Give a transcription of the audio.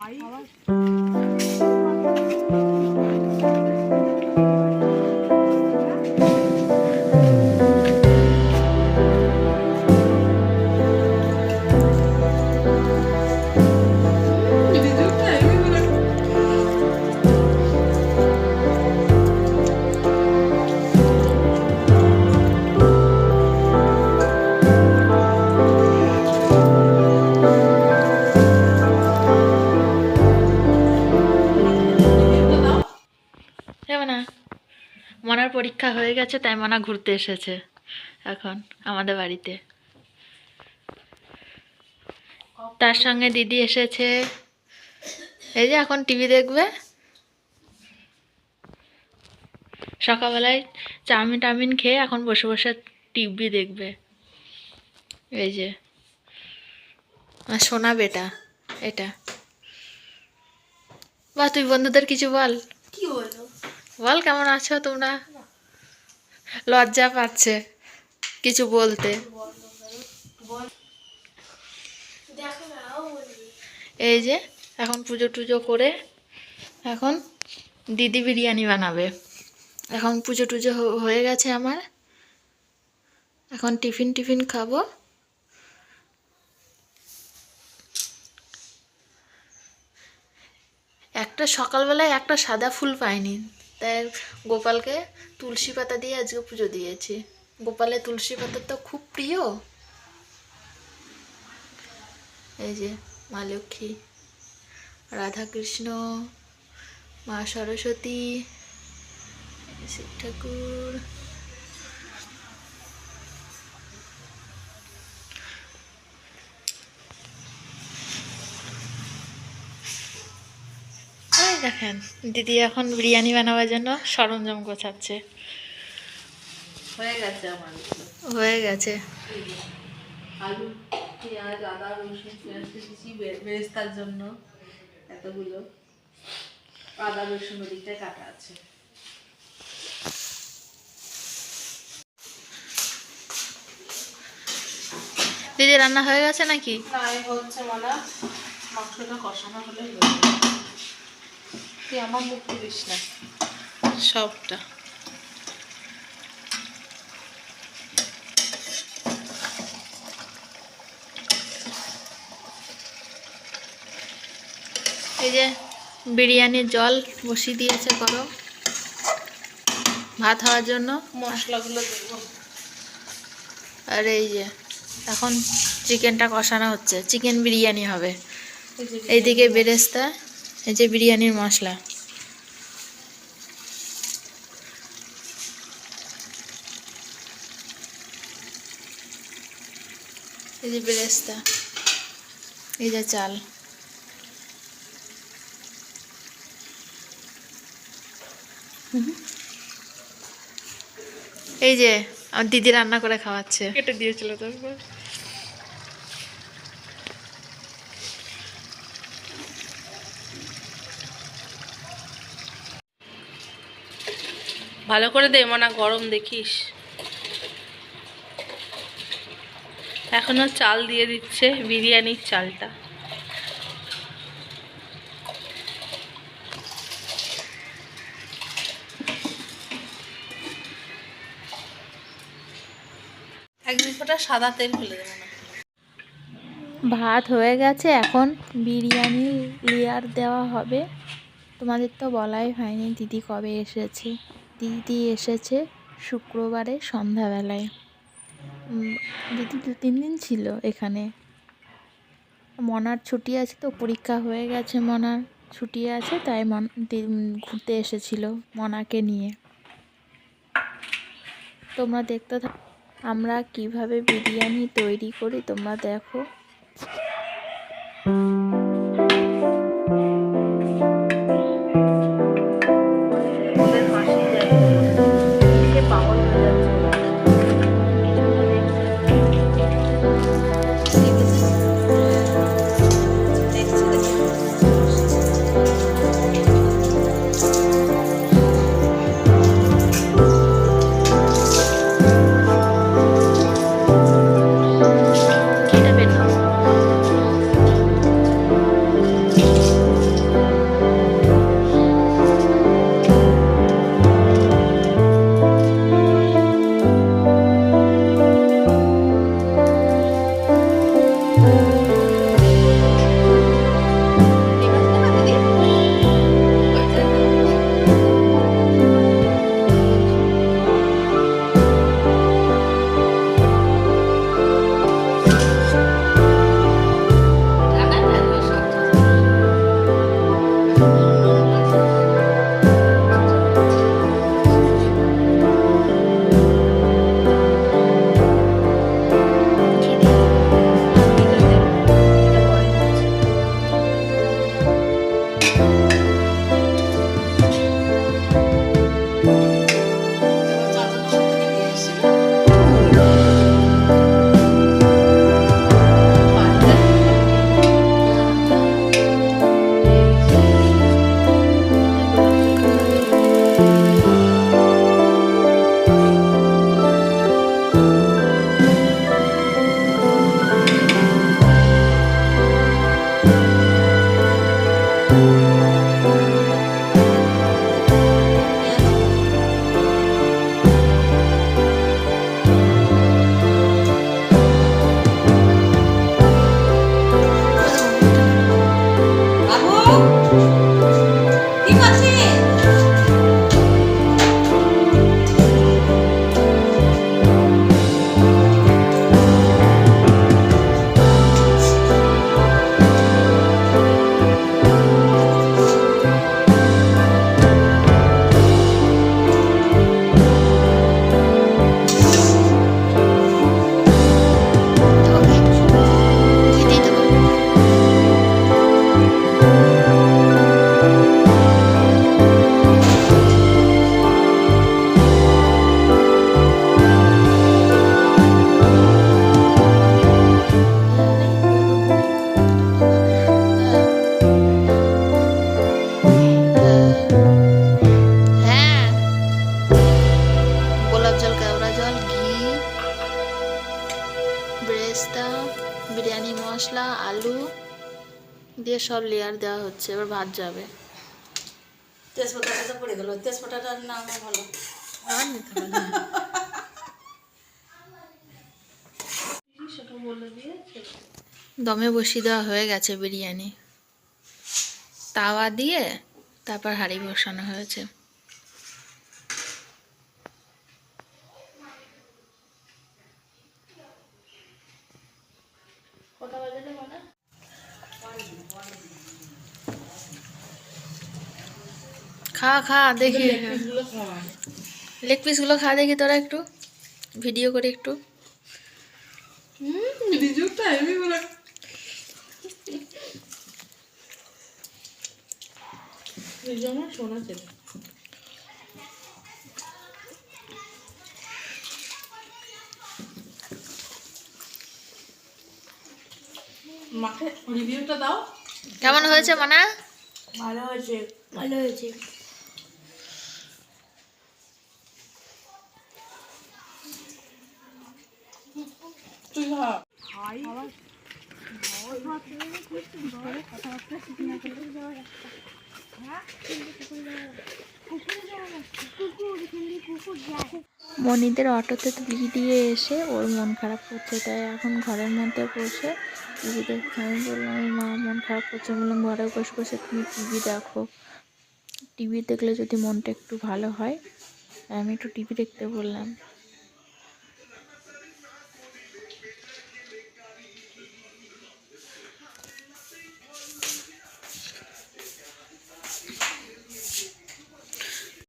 যাবে মনার পরীক্ষা হয়ে গেছে, তাই মনা ঘুরতে এসেছে এখন আমাদের বাড়িতে। তার সঙ্গে দিদি এসেছে। এই যে এখন টিভি দেখবে। সকালবেলায় চাউমিন টাউমিন খেয়ে এখন বসে বসে টিভি দেখবে। এই যে। সোনা বেটা, এটা। বা তুই বন্ধুদের কিছু বল। কি হলো বল, কেমন আছো তোমরা? লজ্জা পাচ্ছে কিছু বলতে। এই যে, এখন পুজো টুজো করে এখন দিদি বিরিয়ানি বানাবে। এখন পুজো টুজো হয়ে গেছে আমার। এখন টিফিন টিফিন খাব। একটা সকালবেলায় একটা সাদা ফুল পাইনি। তাই গোপালকে তুলসী পাতা দিয়ে আজকে পুজো দিয়েছি। গোপালের তুলসী পাতা তো খুব প্রিয়। এই যে মা লক্ষ্মী রাধাকৃষ্ণ মা সরস্বতী শিব ঠাকুর এই দেখেন দিদি এখন বিরিয়ানি বানাবার জন্য সরঞ্জাম গোছাচ্ছে। হয়ে গেছে আমার। হয়ে গেছে। আলু পেঁয়াজ আদা রসুন পেঁয়াজ দিয়েছি বেরেস্তার জন্য এতগুলো। আদা রসুন ওদিকটায় কাটা আছে। দিদি রান্না হয়ে গেছে নাকি? হচ্ছে মানে। মাংসটা কষানো হলে হয়ে। তুই আমার মুখ দিস না। সবটা। এই যে বিরিয়ানির জল বসিয়ে দিয়েছে গরম। ভাত হওয়ার জন্য। মশলাগুলো দেবো। আর এই যে এখন চিকেনটা কষানো হচ্ছে। চিকেন বিরিয়ানি হবে। এইদিকে বেরেস্তা। এই যে বিরিয়ানির মশলা। এই যে বেরেস্তা, এই যে চাল। এই যে আমার দিদি রান্না করে খাওয়াচ্ছে। কেটে দিয়েছিল তারপর। ভালো করে দে মানে গরম দেখিস। এখনও চাল দিয়ে দিচ্ছে বিরিয়ানির চালটা। এক দুই ফোঁটা সাদা তেল ফেলে দেবো না। ভাত হয়ে গেছে এখন বিরিয়ানি লেয়ার দেওয়া হবে। তোমাদের তো বলাই হয়নি দিদি কবে এসেছে। দিদি এসেছে শুক্রবারে সন্ধ্যাবেলায়। দিদি দু তিন দিন ছিল এখানে। মনার ছুটি আছে তো, পরীক্ষা হয়ে গেছে মনার। ছুটি আছে তাই মন ঘুরতে এসেছিল মনাকে নিয়ে। তোমরা দেখতে থাক আমরা কীভাবে বিরিয়ানি তৈরি করি তোমরা দেখো। সব লেয়ার দেওয়া হচ্ছে এবার ভাত যাবে। তেজপাতাটা তো পড়ে গেল নাম ভালো আর নিতে হবে দমে বসিয়ে দেওয়া হয়ে গেছে বিরিয়ানি। তাওয়া দিয়ে তারপর হাঁড়ি বসানো হয়েছে। খা খা দেখি। লেগ পিসগুলো খা। দেখি তোরা একটু। ভিডিও করে একটু। মাকে রিভিউটা দাও। কেমন হয়েছে মানা? ভালো হয়েছে ভালো হয়েছে তুই খা মনিদের অটোতে দিয়ে দিয়ে এসে ওর মন খারাপ করছে, তাই এখন ঘরের মধ্যে বসে টিভি দেখতে আমি বললাম মা, মন খারাপ করছে। বললাম, ঘরে বসে বসে তুমি টিভি দেখো। টিভি দেখলে যদি মনটা একটু ভালো হয় আমি একটু টিভি দেখতে বললাম।